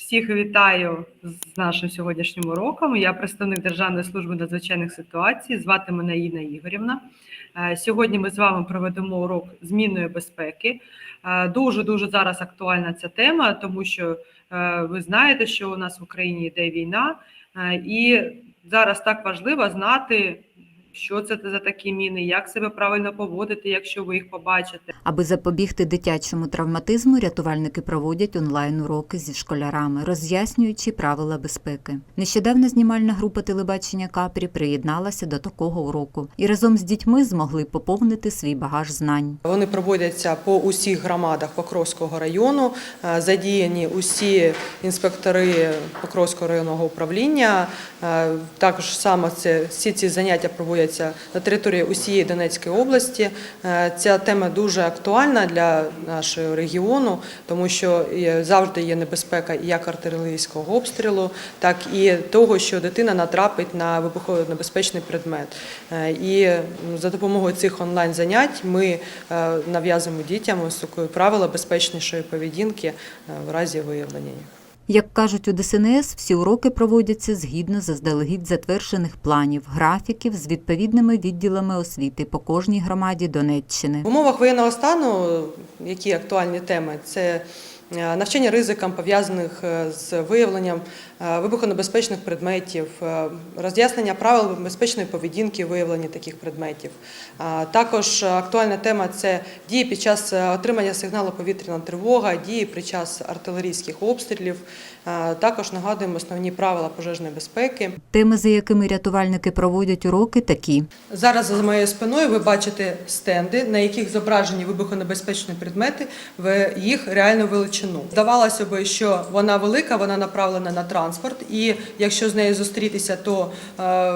Всіх вітаю з нашим сьогоднішнім уроком. Я представник Державної служби надзвичайних ситуацій. Звати мене Інна Ігорівна. Е, Сьогодні ми з вами проведемо урок змінної безпеки. Дуже дуже зараз актуальна ця тема, тому що е, ви знаєте, що у нас в Україні йде війна, е, і зараз так важливо знати, що це за такі міни, як себе правильно поводити, якщо ви їх побачите. Аби запобігти дитячому травматизму, рятувальники проводять онлайн-уроки зі школярами, роз'яснюючи правила безпеки. Нещодавно знімальна група телебачення Капрі приєдналася до такого уроку і разом з дітьми змогли поповнити свій багаж знань. Вони проводяться по усіх громадах Покровського району. Е, Задіяні усі інспектори Покровського районного управління. Е, Також саме це всі ці заняття проводяться на території усієї Донецької області. Е, Ця тема дуже актуальна для нашого регіону, тому що завжди є небезпека як артилерійського обстрілу, так і того, що дитина натрапить на вибухонебезпечний предмет. Е, І за допомогою цих онлайн занять ми е, нав'язуємо дітям правила безпечнішої поведінки в разі виявлення їх. Як кажуть у ДСНС, всі уроки проводяться згідно заздалегідь затверджених планів, графіків з відповідними відділами освіти по кожній громаді Донеччини. В умовах воєнного стану, які актуальні теми, це е, навчання ризикам, пов'язаних е, з виявленням вибухонебезпечних предметів, е, роз'яснення правил безпечної поведінки виявлення таких предметів. А Також актуальна тема це дії під час е, отримання сигналу повітряна тривога, дії під час артилерійських обстрілів. Е, Також нагадуємо основні правила пожежної безпеки. Теми, за якими рятувальники проводять уроки, такі: Зараз за моєю спиною ви бачите стенди, на яких зображені вибухонебезпечні предмети в їх реальну величину. Здавалося би, що вона велика, вона направлена на транспорт, і якщо з нею зустрітися, то е,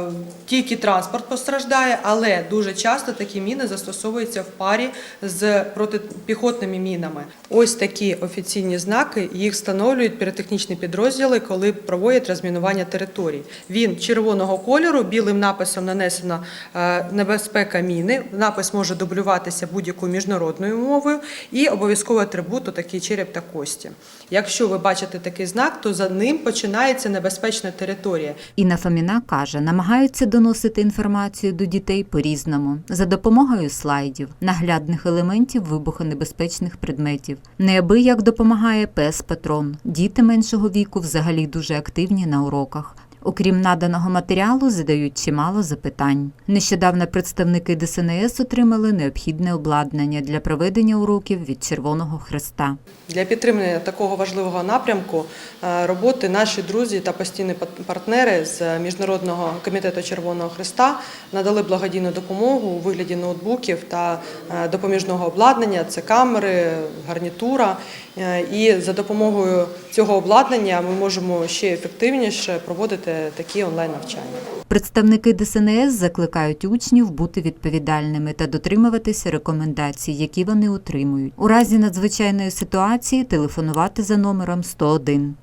тільки транспорт постраждає, але дуже часто такі міни застосовуються в парі з протипіхотними мінами. Ось такі офіційні знаки їх встановлюють піротехнічні підрозділи, коли проводять розмінування територій. Він червоного кольору, білим написом нанесена е, небезпека міни. Напис може дублюватися будь-якою міжнародною мовою і обов'язковий атрибут такий череп та кості. Якщо ви бачите такий знак, то за ним починається небезпечна територія. Інна Фоміна каже, намагаються доносити інформацію до дітей по-різному за допомогою слайдів, наглядних елементів вибухонебезпечних предметів. Неабияк допомагає пес Патрон. Діти меншого віку взагалі дуже активні на уроках. Окрім наданого матеріалу, задають чимало запитань. Нещодавно представники ДСНС отримали необхідне обладнання для проведення уроків від Червоного Хреста. Для підтримання такого важливого напрямку е, роботи наші друзі та постійні партнери з Міжнародного комітету Червоного Христа надали благодійну допомогу у вигляді ноутбуків та е, допоміжного обладнання. Це камери, гарнітура. Е, І за допомогою цього обладнання ми можемо ще ефективніше проводити такі онлайн навчання. Представники ДСНС закликають учнів бути відповідальними та дотримуватися рекомендацій, які вони отримують. У разі надзвичайної ситуації телефонувати за номером 101.